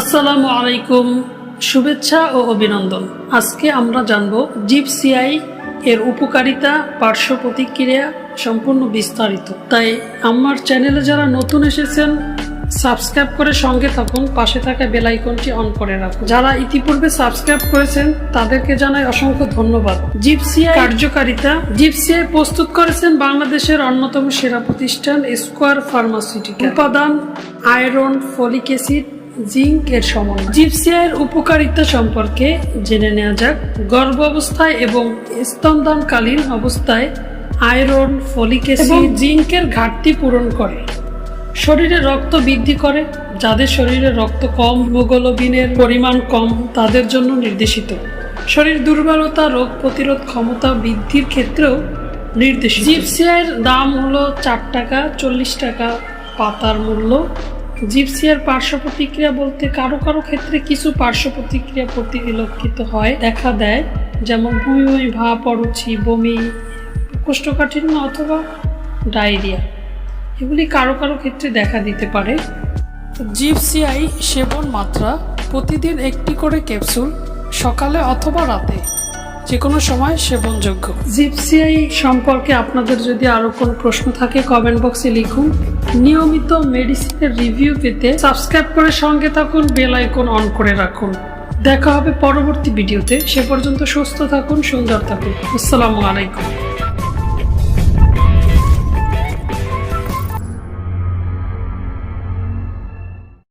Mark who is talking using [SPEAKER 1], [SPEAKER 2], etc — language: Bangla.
[SPEAKER 1] আসসালামু আলাইকুম, শুভেচ্ছা ও অভিনন্দন। আজকে আমরা জানব জিপসিআই এর উপকারিতা, পার্শ্ব প্রতিক্রিয়া সম্পূর্ণ বিস্তারিত। তাই আমার চ্যানেলে যারা নতুন এসেছেন, সাবস্ক্রাইব করে সঙ্গে থাকুন, পাশে থাকা বেল আইকনটি অন করে রাখুন। যারা ইতিপূর্বে সাবস্ক্রাইব করেছেন, তাদেরকে জানাই অসংখ্য ধন্যবাদ। জিপসিআই কার্যকারিতা জিপসিআই প্রস্তুত করেছেন বাংলাদেশের অন্যতম সেরা প্রতিষ্ঠান স্কোয়ার ফার্মাসিউটিক্যাল। উপাদান, আয়রন, ফলিক অ্যাসিড জিঙ্ক এর সমন্বয় জিপসিআইয়ের উপকারিতা সম্পর্কে জেনে নেওয়া যাক। গর্ভ অবস্থায় এবং স্তনদানকালীন অবস্থায় আয়রন ফলিক অ্যাসিড জিঙ্কের ঘাটতি পূরণ করে। শরীরে রক্ত বৃদ্ধি করে যাদের শরীরে রক্ত কম হিমোগ্লোবিনের পরিমাণ কম তাদের জন্য নির্দেশিত। শরীর দুর্বলতা রোগ প্রতিরোধ ক্ষমতা বৃদ্ধির ক্ষেত্রেও নির্দেশিত। জিপসিয়ার দাম হলো চার টাকা চল্লিশ টাকা পাতার মূল্য। জিপসিয়ার পার্শ্ব প্রতিক্রিয়া বলতে কারও কারও ক্ষেত্রে কিছু পার্শ্ব প্রতিক্রিয়া পরিলক্ষিত হয়। দেখা দেয়, যেমন বমি বমি ভাব অরুচি, বমি, কোষ্ঠকাঠিন্য অথবা ডায়রিয়া। এগুলি কারও কারও ক্ষেত্রে দেখা দিতে পারে। জিপসিআই সেবন মাত্রা প্রতিদিন একটি করে ক্যাপসুল সকালে অথবা রাতে যে কোনো সময় সেবনযোগ্য। জিপসিআই সম্পর্কে আপনাদের যদি আরও কোনো প্রশ্ন থাকে কমেন্ট বক্সে লিখুন। নিয়মিত মেডিসিনের রিভিউ পেতে সাবস্ক্রাইব করে সঙ্গে থাকুন বেল আইকন অন করে রাখুন। দেখা হবে পরবর্তী ভিডিওতে। সে পর্যন্ত সুস্থ থাকুন, সুন্দর থাকুন। আসসালামু আলাইকুম।